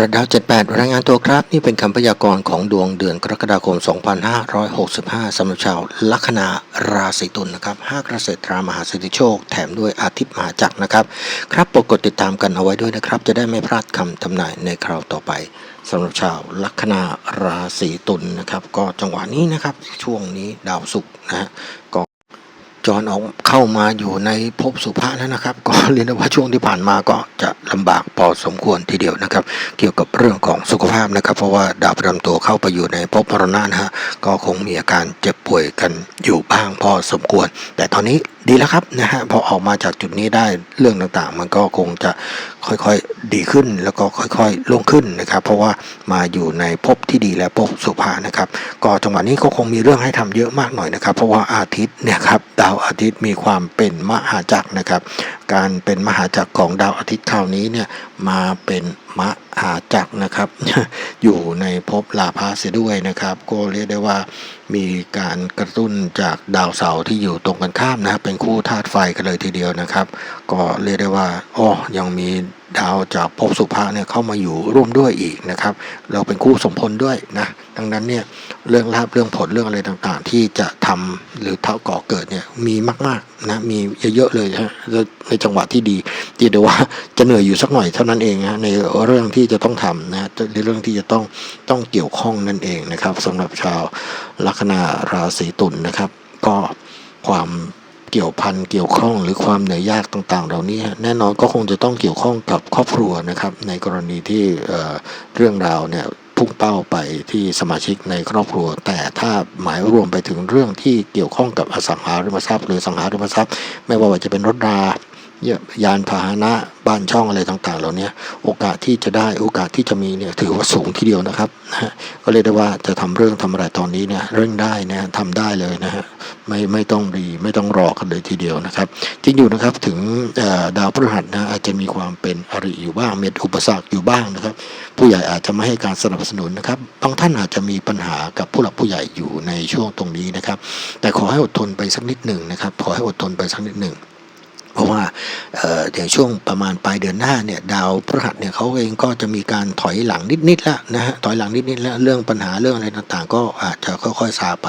ระดาว 78 รายงานตัวครับ นี่เป็นคำพยากรณ์ของดวงเดือนกรกฎาคม 2565 สำหรับชาวลัคนาราศีตุลนะครับห้าเกษตรามหาสิทธิโชค แถมด้วยอาทิตย์มหาจักรนะครับ ครับโปรดกดติดตามกันเอาไว้ด้วยนะครับ จะได้ไม่พลาดคำทำนายในคราวต่อไปสำหรับชาวลัคนาราศีตุลนะครับ ก็จังหวะนี้นะครับ ช่วงนี้ดาวศุกร์นะฮะก็ จรออกเข้ามาอยู่ในภพสุภาแล้วนะครับ ก็เรียนว่าช่วงที่ผ่านมาก็จะลำบากพอสมควรทีเดียวนะครับ เกี่ยวกับเรื่องของสุขภาพนะครับ เพราะว่าดาวประจำตัวเข้าไปอยู่ในภพมรณะนะฮะก็คงมีอาการเจ็บป่วยกันอยู่บ้างพอสมควร แต่ตอนนี้ดีแล้วครับนะฮะพอออกมาจากจุดนี้ได้เรื่องต่างๆ มันก็คงจะค่อยๆดีขึ้นแล้วก็ค่อยๆลงขึ้นนะครับ เพราะว่ามาอยู่ในภพที่ดีและภพสุภานะครับ ก็จังหวะนี้ก็คงมีเรื่องให้ทำเยอะมากหน่อยนะครับ เพราะว่าอาทิตย์เนี่ยครับดาววอาทิตย์มีความเป็นมหาจักรนะครับ การเป็นมหาจักรของดาวอาทิตย์คราวนี้เนี่ยมาเป็นมหาจักรนะครับ อยู่ในภพลาภะเสียด้วยนะครับ ก็เรียกได้ว่ามีการกระตุ้นจากดาวเสาร์ที่อยู่ตรงกันข้ามนะครับ เป็นคู่ธาตุไฟกันเลยทีเดียวนะครับ ก็เรียกได้ว่าอ๋อยังมีดาวจากภพสุภะเนี่ยเข้ามาอยู่ร่วมด้วยอีกนะครับ เราเป็นคู่สมพลด้วยนะ ดังนั้นเนี่ยเรื่องลาบเรื่องผลเรื่องอะไรต่างๆ ที่จะทำหรือเท่าก่อเกิดเนี่ยมีมากๆนะมีเยอะๆเลยฮะในจังหวะที่ดีที่เดี๋ยวว่าจะเหนื่อยอยู่สักหน่อยเท่านั้นเองฮะในเรื่องที่จะต้องทำนะในเรื่องที่จะต้องต้องเกี่ยวข้องนั่นเองนะครับสำหรับชาวลัคนาราศีตุลนะครับ ก็ความเกี่ยวพันเกี่ยวข้องหรือความเหนื่อยยากต่างๆ เหล่านี้แน่นอนก็คงจะต้องเกี่ยวข้องกับครอบครัวนะครับ ในกรณีที่เเรื่องราวเนี่ย พุ่งเป้าไปที่สมาชิกในครอบครัว แต่ถ้าหมายรวมไปถึงเรื่องที่เกี่ยวข้องกับอสังหาริมทรัพย์ หรือสังหาริมทรัพย์ ไม่ว่าจะเป็นรถรา ยานพาหนะบ้านช่องอะไรต่างๆ เหล่านี้โอกาสที่จะได้โอกาสที่จะมีเนี่ยถือว่าสูงทีเดียวนะครับนะก็เรียกได้ว่าจะทำเรื่องทำอะไรตอนนี้เนี่ยเร่งได้นะทำได้เลยนะฮะไม่ไม่ต้องรีไม่ต้องรอกันเลยทีเดียวนะครับ จริงอยู่นะครับถึงดาวพฤหัสนะอาจจะมีความเป็นอริอยู่บ้างเมีอุปสรรคอยู่บ้างนะครับ ผู้ใหญ่อาจจะไม่ให้การสนับสนุนนะครับบางท่านอาจจะมีปัญหากับผู้หลักผู้ใหญ่อยู่ในช่วงตรงนี้นะครับ แต่ขอให้อดทนไปสักนิดหนึ่งนะครับขอให้อดทนไปสักนิดหนึ่ง เพราะว่าเดี๋ยวช่วงประมาณปลายเดือนหน้าเนี่ยดาวพฤหัสเนี่ยเขาเองก็จะมีการถอยหลังนิดๆแล้วนะฮะถอยหลังนิดๆแล้วเรื่องปัญหาเรื่องอะไรต่างๆ ก็อาจจะค่อยๆซาไป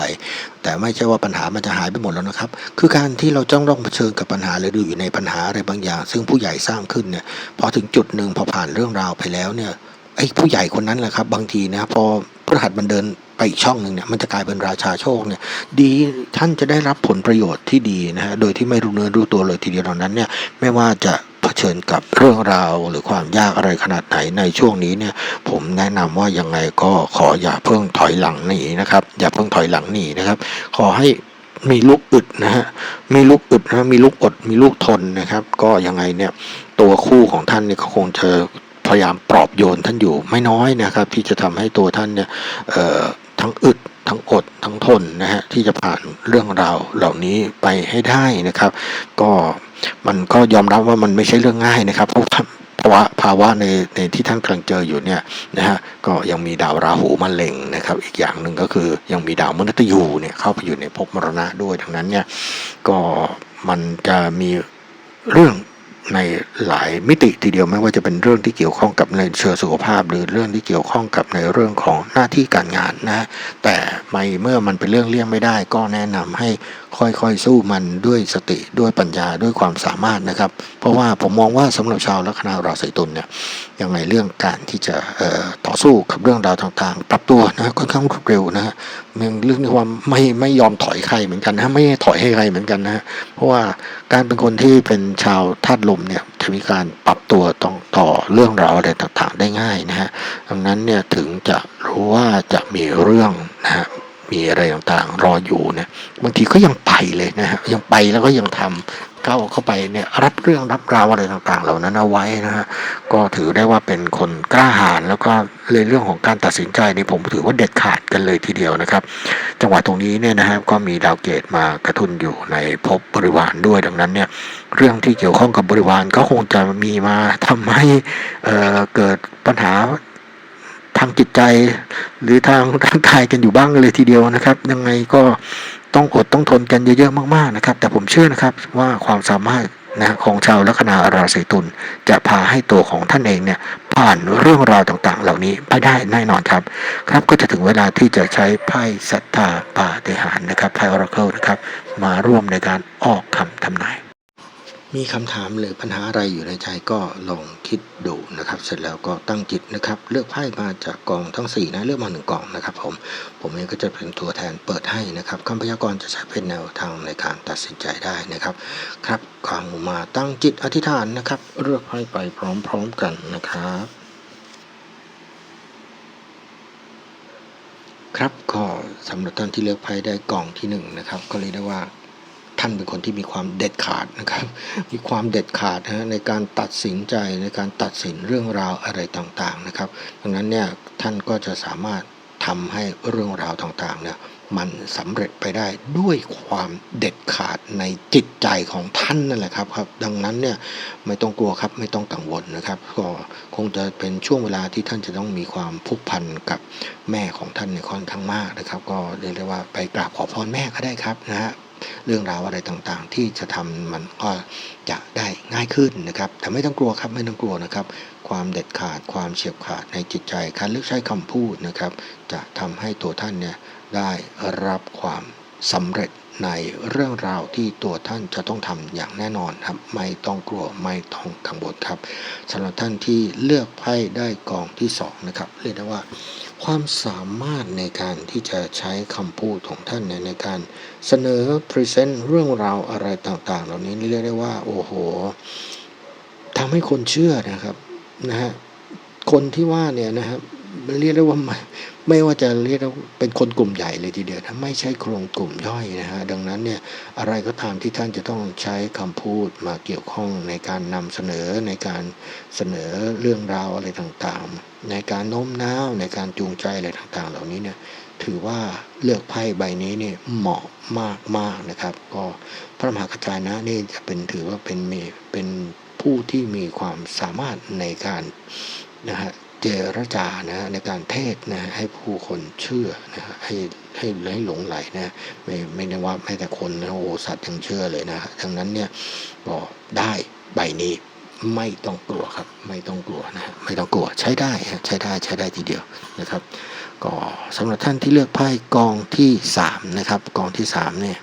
แต่ไม่ใช่ว่าปัญหามันจะหายไปหมดแล้วนะครับ คือการที่เราจ้องต้องเผชิญกับปัญหาหรืออยู่ในปัญหาอะไรบางอย่าง ซึ่งผู้ใหญ่สร้างขึ้นเนี่ยพอถึงจุดหนึ่งพอผ่านเรื่องราวไปแล้วเนี่ยไอ้ผู้ใหญ่คนนั้นแหละครับบางทีนะพอพฤหัสมันเดิน ไปอีกช่องหนึ่งเนี่ยมันจะกลายเป็นราชาโชคเนี่ยดีท่านจะได้รับผลประโยชน์ที่ดีนะฮะโดยที่ไม่รู้เนื้อรู้ตัวเลยทีเดียวดังนั้นเนี่ยไม่ว่าจะเผชิญกับเรื่องราวหรือความยากอะไรขนาดไหนในช่วงนี้เนี่ยผมแนะนำว่ายังไงก็ขออย่าเพิ่งถอยหลังหนีนะครับอย่าเพิ่งถอยหลังหนีนะครับ ขอให้มีลูกอึดนะฮะ มีลูกอึดนะมีลูกอด มีลูกทนนะครับ ก็ยังไงเนี่ย ตัวคู่ของท่านเนี่ยก็คงจะพยายามปลอบโยนท่านอยู่ไม่น้อยนะครับ ที่จะทำให้ตัวท่านเนี่ย ทั้งอึดทั้งอดทั้งทนนะฮะที่จะผ่านเรื่องราวเหล่านี้ไปให้ได้นะครับ ก็มันก็ยอมรับว่ามันไม่ใช่เรื่องง่ายนะครับเพราะภาวะภาวะในในที่ท่านกำลังเจออยู่เนี่ยนะฮะก็ยังมีดาวราหูมาเล็งนะครับ อีกอย่างหนึ่งก็คือยังมีดาวมฤตยูเนี่ยเข้าไปอยู่ในภพมรณะด้วยดังนั้นเนี่ยก็มันจะมีเรื่อง ในหลายมิติทีเดียวไม่ว่าจะเป็นเรื่องที่เกี่ยวข้องกับในเชิงสุขภาพ หรือเรื่องที่เกี่ยวข้องกับในเรื่องของหน้าที่การงานนะแต่ไม่เมื่อมันเป็นเรื่องเลี่ยงไม่ได้ ก็แนะนำให้ค่อยๆสู้มันด้วยสติด้วยปัญญาด้วยความสามารถนะครับ เพราะว่าผมมองว่าสำหรับชาวลัคนาราศีตุลเนี่ยยังไงเรื่องการที่จะต่อสู้กับเรื่องราวต่างๆ ปรับตัวนะค่อนข้างรวดเร็วนะฮะมันเรื่องที่ว่าไม่ไม่ยอมถอยใครเหมือนกันนะไม่ถอยให้ใครเหมือนกันนะฮะเพราะว่าการเป็นคนที่เป็นชาวธาตุลมเนี่ยจะมีการปรับตัวต้องต่อเรื่องราวอะไรต่างๆ ได้ง่ายนะฮะดังนั้นเนี่ยถึงจะรู้ว่าจะมีเรื่องนะฮะ มีอะไรต่างๆ รออยู่เนี่ยบางทีก็ยังไปเลยนะฮะยังไปแล้วก็ยังทำเข้าเข้าไปเนี่ยรับเรื่องรับราวอะไรต่างๆ เหล่านั้นเอาไว้นะฮะก็ถือได้ว่าเป็นคนกล้าหาญแล้วก็ในเรื่องของการตัดสินใจนี่ผมถือว่าเด็ดขาดกันเลยทีเดียวนะครับ จังหวะตรงนี้เนี่ยนะครับก็มีดาวเกตมากระทุนอยู่ในภพบริวารด้วยดังนั้นเนี่ยเรื่องที่เกี่ยวข้องกับบริวารก็คงจะมีมาทำให้เอ่อเกิดปัญหา ทางจิตใจ หรือทางร่างกายกันอยู่บ้างเลยทีเดียวนะครับ ยังไงก็ต้องอดต้องทนกันเยอะๆมากๆนะครับ แต่ผมเชื่อนะครับว่าความสามารถนะของชาวลัคนาราศีตุลจะพาให้ตัวของท่านเองเนี่ยผ่านเรื่องราวต่างๆ เหล่านี้ไปได้แน่นอนครับ ครับก็จะถึงเวลาที่จะใช้ไพ่ศรัทธาปาฏิหารนะครับไพ่ออราเคิลนะครับ มาร่วมในการออกคำทำนาย มีคำถามหรือปัญหาอะไรอยู่ในใจก็ลองคิดดูนะครับ เสร็จแล้วก็ตั้งจิตนะครับ เลือกไพ่มาจากกองทั้ง4นะเลือกมาหนึ่งกองนะครับ ผมผมเองก็จะเป็นตัวแทนเปิดให้นะครับคำพยากรณ์จะใช้เป็นแนวทางในการตัดสินใจได้นะครับ ครับกางมาตั้งจิตอธิษฐานนะครับ เลือกไพ่ไปพร้อม ๆกันนะครับครับก็สำหรับท่านที่เลือกไพ่ได้กล่องที่หนึ่งนะครับก็เรียกได้ว่า ท่านเป็นคนที่มีความเด็ดขาดนะครับ มีความเด็ดขาดนะในการตัดสินใจในการตัดสินเรื่องราวอะไรต่างๆนะครับ ดังนั้นเนี่ยท่านก็จะสามารถทำให้เรื่องราวต่างๆเนี่ยมันสำเร็จไปได้ด้วยความเด็ดขาดในจิตใจของท่านนั่นแหละครับครับ ดังนั้นเนี่ยไม่ต้องกลัวครับไม่ต้องกังวลนะครับ ก็คงจะเป็นช่วงเวลาที่ท่านจะต้องมีความผูกพันกับแม่ของท่านในยค่อนข้างมากนะครับ ก็เรียกได้ว่าไปกราบขอพรแม่ก็ได้ครับนะฮะ เรื่องราวอะไรต่างๆ ที่จะทำมันก็จะได้ง่ายขึ้นนะครับแต่ไม่ต้องกลัวครับไม่ต้องกลัวนะครับ ความเด็ดขาดความเฉียบขาดในจิตใจการเลือกใช้คำพูดนะครับ จะทำให้ตัวท่านเนี่ยได้รับความสำเร็จในเรื่องราวที่ตัวท่านจะต้องทำอย่างแน่นอนครับ ไม่ต้องกลัวไม่ต้องกังวลครับสำหรับท่านที่เลือกไพ่ได้กองที่สองนะครับเรียกได้ว่า ความสามารถในการที่จะใช้คำพูดของท่านเนี่ยในการเสนอพรีเซนต์เรื่องราวอะไรต่าง ๆ เหล่านี้เรียกได้ว่า โอ้โหทำให้คนเชื่อนะครับนะฮะคนที่ว่าเนี่ยนะครับเรียกได้ว่า ไม่ว่าจะเรียกเป็นคนกลุ่มใหญ่เลยทีเดียวถ้าไม่ใช่โครงกลุ่มย่อยนะฮะดังนั้นเนี่ยอะไรก็ตามที่ท่านจะต้องใช้คำพูดมาเกี่ยวข้องในการนำเสนอในการเสนอเรื่องราวอะไรต่างๆ ในการโน้มน้าวในการจูงใจอะไรต่างๆ เหล่านี้เนี่ยถือว่าเลือกไพ่ใบนี้เนี่ยเหมาะมากๆนะครับ ก็พระมหากระจายนะนี่จะเป็นถือว่าเป็นมีเป็นผู้ที่มีความสามารถในการนะฮะ เจรจานะในการเทศนะให้ผู้คนเชื่อนะฮะให้ให้ให้หลงไหลนะไม่ไม่ได้ว่าแม้แต่คนนะโอ้สัตว์ยังเชื่อเลยนะดังนั้นเนี่ยก็ได้ใบนี้ไม่ต้องกลัวครับ ไม่ต้องกลัวนะฮะไม่ต้องกลัวใช้ได้ใช้ได้ใช้ได้ทีเดียวนะครับ ก็สำหรับท่านที่เลือกไพ่กองที่สามนะครับกองที่สามเนี่ย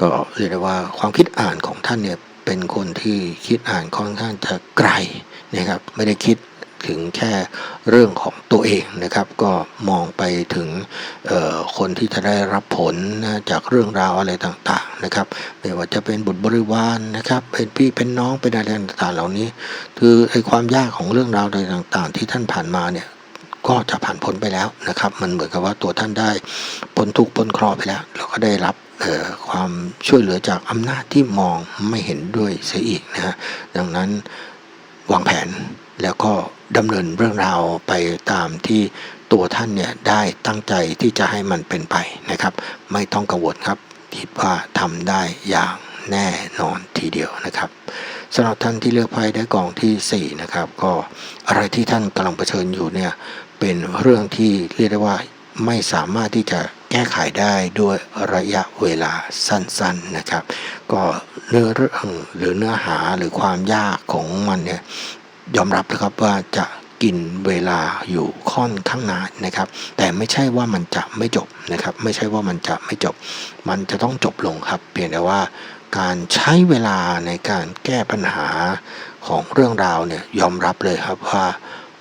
ก็เรียกได้ว่าความคิดอ่านของท่านเนี่ยเป็นคนที่คิดอ่านค่อนข้างจะไกลนะครับ ไม่ได้คิด ถึงแค่เรื่องของตัวเองนะครับ ก็มองไปถึงคนที่จะได้รับผลนะจากเรื่องราวอะไรต่างๆนะครับ ไม่ว่าจะเป็นบุตรบริวารนะครับเป็นพี่เป็นน้องเป็นอะไรต่างๆ เหล่านี้ คือไอ้ความยากของเรื่องราวอะไรต่างๆ ที่ท่านผ่านมาเนี่ยก็จะผ่านพ้นไปแล้วนะครับ มันเหมือนกับว่าตัวท่านได้พ้นทุกข์พ้นเคราะห์ไปแล้วแล้วก็ได้รับความช่วยเหลือจากอำนาจที่มองไม่เห็นด้วยเสียอีกนะฮะดังนั้นวางแผน แล้วก็ดำเนินเรื่องราวไปตามที่ตัวท่านเนี่ยได้ตั้งใจที่จะให้มันเป็นไปนะครับ ไม่ต้องกังวลครับ คิดว่าทำได้อย่างแน่นอนทีเดียวนะครับสำหรับท่านที่เลือกไพ่ได้กองทีสี่4นะครับก็อะไรที่ท่านกำลังเผชิญอยู่เนี่ยเป็นเรื่องที่เรียกได้ว่าไม่สามารถที่จะแก้ไขได้ด้วยระยะเวลาสั้นๆนะครับ ก็เนื้อเรื่องหรือเนื้อหาหรือความยากของมันเนี่ย ยอมรับนะครับว่าจะกินเวลาอยู่ค่อนข้างนานนะครับ แต่ไม่ใช่ว่ามันจะไม่จบนะครับ ไม่ใช่ว่ามันจะไม่จบ มันจะต้องจบลงครับ เพียงแต่ว่าการใช้เวลาในการแก้ปัญหาของเรื่องราวเนี่ยยอมรับเลยครับว่า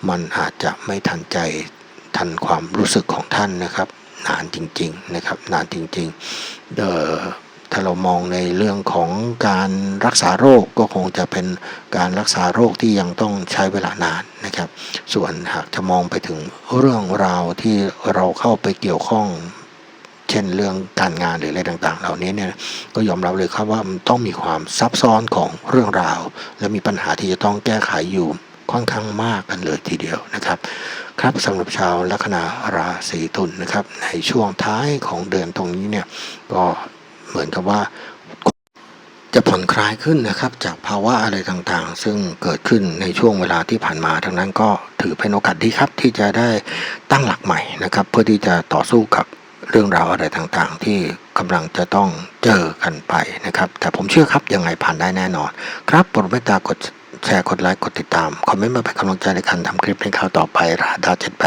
มันอาจจะไม่ทันใจทันความรู้สึกของท่านนะครับ นานจริง ๆนะครับ นานจริงๆเอ่อ ถ้าเรามองในเรื่องของการรักษาโรคก็คงจะเป็นการรักษาโรคที่ยังต้องใช้เวลานานนะครับ ส่วนหากจะมองไปถึงเรื่องราวที่เราเข้าไปเกี่ยวข้องเช่นเรื่องการงานหรืออะไรต่างๆ เหล่านี้เนี่ยก็ยอมรับเลยครับว่ามันต้องมีความซับซ้อนของเรื่องราว และมีปัญหาที่จะต้องแก้ไขอยู่ค่อนข้างมากกันเลยทีเดียวนะครับ ครับสำหรับชาวลัคนาราศีตุลนะครับ ในช่วงท้ายของเดือนตรงนี้เนี่ยก็ เหมือนกับว่าจะผ่อนคลายขึ้นนะครับจากภาวะอะไรต่างๆ ซึ่งเกิดขึ้นในช่วงเวลาที่ผ่านมาทั้งนั้นก็ถือเป็นโอกาสดีครับที่จะได้ตั้งหลักใหม่นะครับ เพื่อที่จะต่อสู้กับเรื่องราวอะไรต่างๆ ที่กำลังจะต้องเจอกันไปนะครับ แต่ผมเชื่อครับยังไงผ่านได้แน่นอน ครับโปรดเมตตากดแชร์กดไลค์กดติดตาม คอมเมนต์มาเป็นกำลังใจในการทำคลิปในคราวต่อไปรหัสดาว78